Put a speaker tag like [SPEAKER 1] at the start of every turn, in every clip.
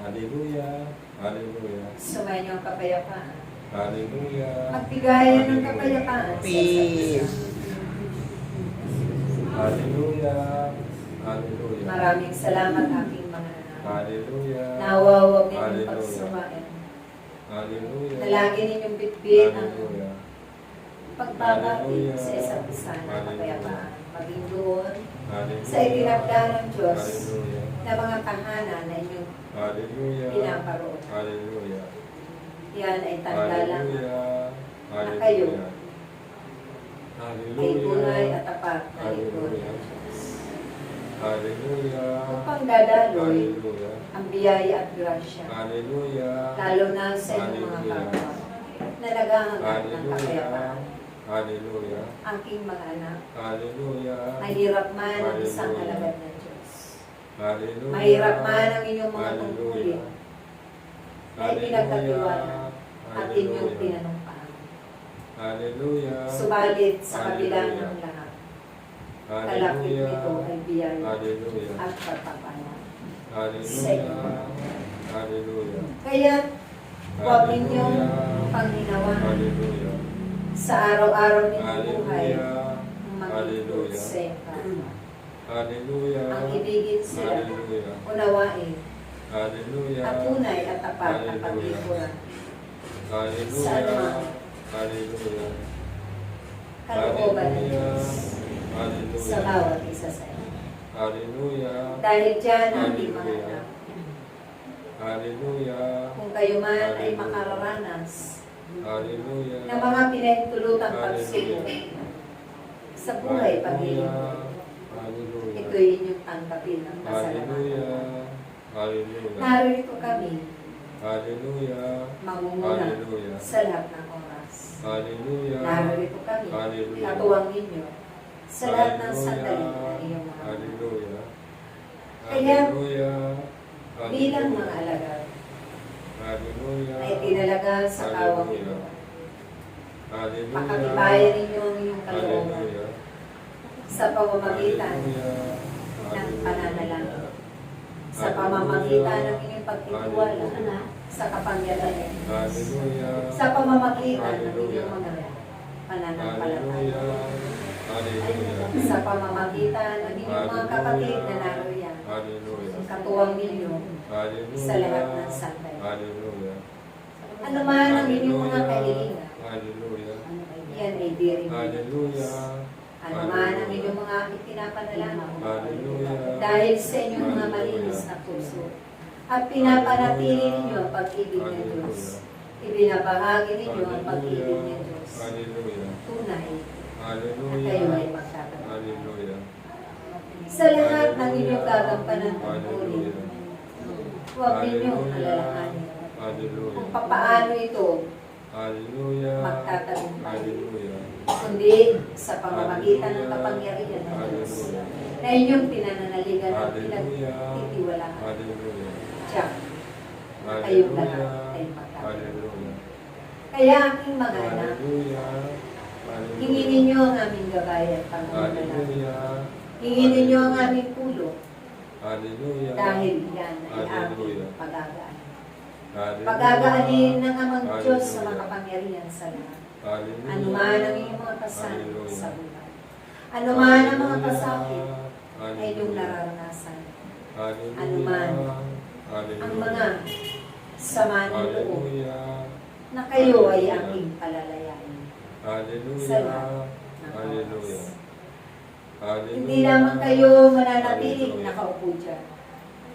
[SPEAKER 1] Hallelujah. Hallelujah.
[SPEAKER 2] Sumayin niyo ang kapayapaan.
[SPEAKER 1] Hallelujah.
[SPEAKER 2] Magbigayan ng kapayapaan
[SPEAKER 3] Peace.
[SPEAKER 1] Hallelujah. Hallelujah.
[SPEAKER 2] Maraming salamat aking mga anak.
[SPEAKER 1] Hallelujah.
[SPEAKER 2] Nawa huwag ninyong
[SPEAKER 1] Hallelujah.
[SPEAKER 2] pagsumain.
[SPEAKER 1] Hallelujah.
[SPEAKER 2] Na lagi ninyong bitbit ang
[SPEAKER 1] Hallelujah.
[SPEAKER 2] pagbabati sa isa't isa ng kapayapaan. Maging doon
[SPEAKER 1] Hallelujah.
[SPEAKER 2] sa itinakda ng Diyos
[SPEAKER 1] Hallelujah.
[SPEAKER 2] na mga tahanan na inyong
[SPEAKER 1] Hallelujah.
[SPEAKER 2] pinaparoon.
[SPEAKER 1] Hallelujah.
[SPEAKER 2] Yan ay tanda lang na kayo
[SPEAKER 1] Hallelujah.
[SPEAKER 2] ay tunay at tapat na lingkod
[SPEAKER 1] Hallelujah.
[SPEAKER 2] Upang dadaloy
[SPEAKER 1] Hallelujah.
[SPEAKER 2] ang biyaya at grasya,
[SPEAKER 1] Hallelujah.
[SPEAKER 2] lalo na sa inyong mga kapwa na naghahanap ng kapayapaan.
[SPEAKER 1] Hallelujah.
[SPEAKER 2] Aking mga anak,
[SPEAKER 1] Hallelujah.
[SPEAKER 2] mahirap man ang isang alagad ng Diyos.
[SPEAKER 1] Hallelujah.
[SPEAKER 2] Mahirap man ang inyong mga tungkulin na ipinagkatiwala at inyong pinanumpaan.
[SPEAKER 1] Hallelujah.
[SPEAKER 2] Subalit sa kabila ng lahat, kalapit nito ay biyaya
[SPEAKER 1] Hallelujah.
[SPEAKER 2] at pagpapala.
[SPEAKER 1] Hallelujah. Hallelujah.
[SPEAKER 2] Kaya huwag ninyong panginawan
[SPEAKER 1] Hallelujah.
[SPEAKER 2] sa araw-araw ninyong buhay ang magiging sa kapwa.
[SPEAKER 1] Hallelujah.
[SPEAKER 2] Ang ibigin sila,
[SPEAKER 1] Hallelujah.
[SPEAKER 2] unawain,
[SPEAKER 1] Hallelujah.
[SPEAKER 2] at tunay at tapat
[SPEAKER 1] Hallelujah.
[SPEAKER 2] paglikuran.
[SPEAKER 1] Hallelujah.
[SPEAKER 2] Sa.
[SPEAKER 1] Hallelujah.
[SPEAKER 2] Kalooban ng Diyos
[SPEAKER 1] Hallelujah.
[SPEAKER 2] sa bawat isa sa inyo.
[SPEAKER 1] Hallelujah.
[SPEAKER 2] Dahil dyan ang mga
[SPEAKER 1] Hallelujah.
[SPEAKER 2] Kung kayo man ay
[SPEAKER 1] Hallelujah.
[SPEAKER 2] makararanas
[SPEAKER 1] Hallelujah.
[SPEAKER 2] ng mga pinahintulutang
[SPEAKER 1] Hallelujah.
[SPEAKER 2] sa buhay
[SPEAKER 1] Hallelujah.
[SPEAKER 2] Ito'y inyong tanggapin ng pasalamatan.
[SPEAKER 1] Hallelujah. Hallelujah.
[SPEAKER 2] Narito kami,
[SPEAKER 1] Hallelujah.
[SPEAKER 2] mangunguna
[SPEAKER 1] Hallelujah.
[SPEAKER 2] sa lahat ng oras.
[SPEAKER 1] Hallelujah.
[SPEAKER 2] Narito kami,
[SPEAKER 1] Hallelujah.
[SPEAKER 2] katuwang ninyo sa lahat ng sandali na iyong mga
[SPEAKER 1] Hallelujah.
[SPEAKER 2] Kaya,
[SPEAKER 1] Hallelujah.
[SPEAKER 2] bilang mga alagad
[SPEAKER 1] Hallelujah.
[SPEAKER 2] na itinalaga sa kawang ito.
[SPEAKER 1] Hallelujah.
[SPEAKER 2] Pakatibayan ninyo ang inyong kalooban
[SPEAKER 1] Hallelujah.
[SPEAKER 2] sa pamamagitan
[SPEAKER 1] Hallelujah.
[SPEAKER 2] Ng pananalangin, sa pamamagitan ng inyong pagtitiwala sa kapangyarihan, sa pamamagitan ng inyong mga pananampalataya, sa pamamagitan ng inyong mga kapatid na naroyan, katuwang ninyo sa lahat ng.
[SPEAKER 1] Hallelujah.
[SPEAKER 2] Ano man ang inyong mga kahilingan, yan ay diring
[SPEAKER 1] Hallelujah.
[SPEAKER 2] Ano man ang inyong mga ipinapanalangin, dahil sa inyong mga malinis na puso, at pinapanatili ninyo ang pag-ibig ng Diyos. Ibinabahagi ninyo ang pag-ibig ng Diyos. Tunay na
[SPEAKER 1] Hallelujah.
[SPEAKER 2] kayo ay.
[SPEAKER 1] Hallelujah.
[SPEAKER 2] Sa lahat ng inyong gagampanan ng
[SPEAKER 1] Hallelujah.
[SPEAKER 2] huwag ninyong alalahanin kung papaano ito magtatagumpay,
[SPEAKER 1] Hallelujah.
[SPEAKER 2] Kundi sa pamamagitan ng kapangyarihan ng Diyos na inyong pinananaligan at pinagtitiwalaan. Tiyak, kayong lahat ay magkakaroon. Kaya aking mga anak, hingin ninyo ang aming gabay at.
[SPEAKER 1] Hallelujah.
[SPEAKER 2] Hingin ninyo ang aming tulong
[SPEAKER 1] Hallelujah.
[SPEAKER 2] dahil yan ay aming pagagaan. Pagagaanin ng amang Diyos sa
[SPEAKER 1] Hallelujah.
[SPEAKER 2] makapangyarihan sa lahat.
[SPEAKER 1] Hallelujah.
[SPEAKER 2] Ano man ang inyong mga
[SPEAKER 1] Hallelujah.
[SPEAKER 2] sa buhay. Ano man ang mga kasakit na inyong
[SPEAKER 1] Hallelujah.
[SPEAKER 2] nararanasan.
[SPEAKER 1] Hallelujah.
[SPEAKER 2] Ano man. Ang mga sama ng loob na kayo ay aming palalayain.
[SPEAKER 1] Hallelujah.
[SPEAKER 2] Sa lahat ng
[SPEAKER 1] Hallelujah. Hallelujah.
[SPEAKER 2] Hindi lamang kayo mananatiling nakaupo dyan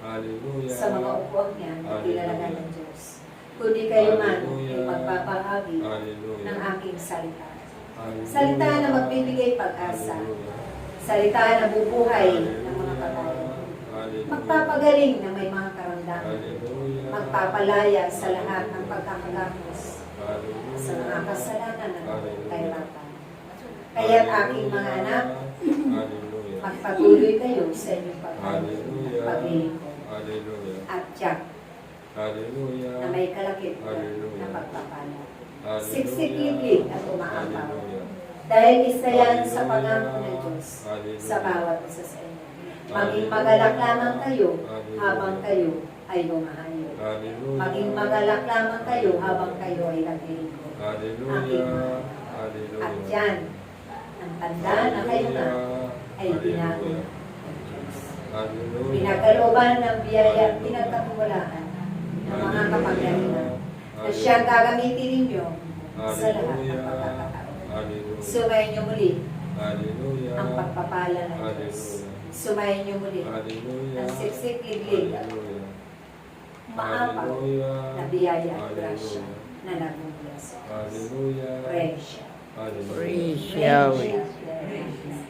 [SPEAKER 1] Hallelujah.
[SPEAKER 2] sa mga upuan
[SPEAKER 1] Hallelujah.
[SPEAKER 2] tinalaga ng Diyos. Kundi kayo man ay
[SPEAKER 1] Hallelujah.
[SPEAKER 2] ng aking salita. Salita na magbibigay pag-asa. Salita na bubuhay ng mga patay. Magpapagaling na may mga karamdaman. Magpapalaya sa lahat ng pagkakagapos
[SPEAKER 1] Hallelujah.
[SPEAKER 2] sa mga kasalanan ng kahirapan. Kaya't aking mga anak, magpatuloy kayo sa inyong.
[SPEAKER 1] Hallelujah.
[SPEAKER 2] At tiyak
[SPEAKER 1] Hallelujah.
[SPEAKER 2] na may kalakit na
[SPEAKER 1] Hallelujah.
[SPEAKER 2] pagpapala.
[SPEAKER 1] Hallelujah.
[SPEAKER 2] Siksik-ibig at umaapaw. Dahil isa yan sa pangako ng Diyos sa bawat isa sa inyo. Maging magalak lamang kayo habang kayo ay.
[SPEAKER 1] Hallelujah.
[SPEAKER 2] Maging magalak lamang kayo habang kayo ay naglilingkod.
[SPEAKER 1] Hallelujah. Hallelujah.
[SPEAKER 2] At yan, ang tanda na kayo na ay binago ng Diyos. Pinagkalooban ng biyaya at pinagkakuwalaan ng mga kapangyarihan na siyang gagamitin ninyo sa lahat ng pagkakataon. Sumayin niyo muli
[SPEAKER 1] Hallelujah.
[SPEAKER 2] ang pagpapala ng Diyos. Sumayin niyo muli
[SPEAKER 1] Hallelujah.
[SPEAKER 2] ang siksik liglig at
[SPEAKER 1] Hallelujah.
[SPEAKER 2] maapaw
[SPEAKER 1] Hallelujah.
[SPEAKER 2] na biyaya at grasya na nagmumula sa Diyos. Praise siya.
[SPEAKER 3] Praise Yahweh.
[SPEAKER 2] Siya.